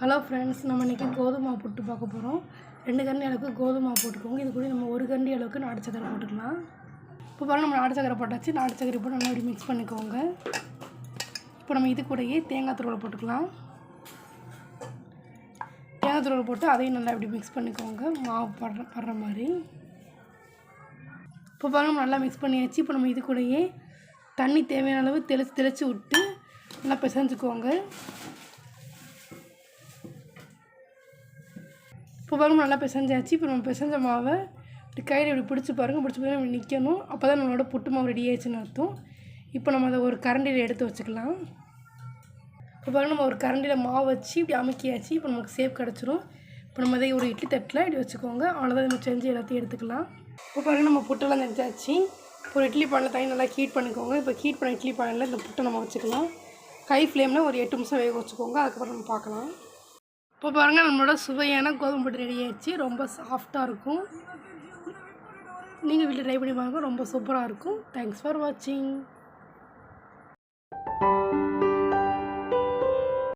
Hello friends நம்ம இன்றைக்கி கோதுமை போட்டு பார்க்க போகிறோம் ரெண்டு கண்டி அளவுக்கு கோதுமை போட்டுக்கோங்க. இது கூட நம்ம ஒரு கண்டி அளவுக்கு நாட்டு சக்கரை போட்டுக்கலாம். இப்போ பாருங்கள் நம்ம நாட்டு சக்கரை போட்டாச்சு. நாட்டு சக்கரை போட்டு நல்லா இப்படி மிக்ஸ் பண்ணிக்கோங்க. இப்போ நம்ம இது கூடயே தேங்காய் துருவலை போட்டுக்கலாம். தேங்காய் துருவல் போட்டு அதையும் நல்லா இப்படி மிக்ஸ் பண்ணிக்கோங்க. மாவு படுற படுற மாதிரி. இப்போ பாருங்கள் நம்ம நல்லா மிக்ஸ் பண்ணியாச்சு. இப்போ நம்ம இது கூடயே தண்ணி தேவையான அளவு தெளிச்சு தெளித்து விட்டு நல்லா பிசைஞ்சுக்கோங்க இப்போ பாருங்க நல்லா பிசைஞ்சாச்சு. இப்போ நம்ம பிசைஞ்ச மாவை இப்படி கையில் இப்படி பிடிச்சி பாருங்கள் பிடிச்சி பாருங்க நிற்கணும் அப்போ தான் நம்மளோட புட்டு மாவு ரெடி ஆயிடுச்சுன்னு அர்த்தம். இப்போ நம்ம அதை ஒரு கரண்டியில் எடுத்து வச்சுக்கலாம். இப்போ பாருங்கள் நம்ம ஒரு கரண்டியில் மாவு வச்சு இப்படி அமுக்கியாச்சு. இப்போ நமக்கு சேஃப் கிடச்சிரும். இப்போ நம்ம அதை ஒரு இட்லி தட்டில் இப்படி வச்சுக்கோங்க. அவ்வளோதான் நம்ம செஞ்சு எல்லாத்தையும் எடுத்துக்கலாம். இப்போ பாருங்க நம்ம புட்டெல்லாம் செஞ்சாச்சு. ஒரு இட்லி பானில் தண்ணி நல்லா ஹீட் பண்ணிக்கோங்க. இப்போ ஹீட் பண்ண இட்லி பானில் இந்த புட்டை நம்ம வச்சுக்கலாம். கை ஃப்ளேமில் ஒரு எட்டு நிமிஷம் வேக வச்சுக்கோங்க. அதுக்கப்புறம் நம்ம பார்க்கலாம். இப்போ பாருங்கள் நம்மளோட சுவையான கோதுமை புட்டு ரெடி ஆயிடுச்சு. ரொம்ப சாஃப்டாக இருக்கும். நீங்கள் வீட்டில் ட்ரை பண்ணி பாருங்கள் ரொம்ப சூப்பராக இருக்கும். தேங்க்ஸ் ஃபார் வாட்சிங்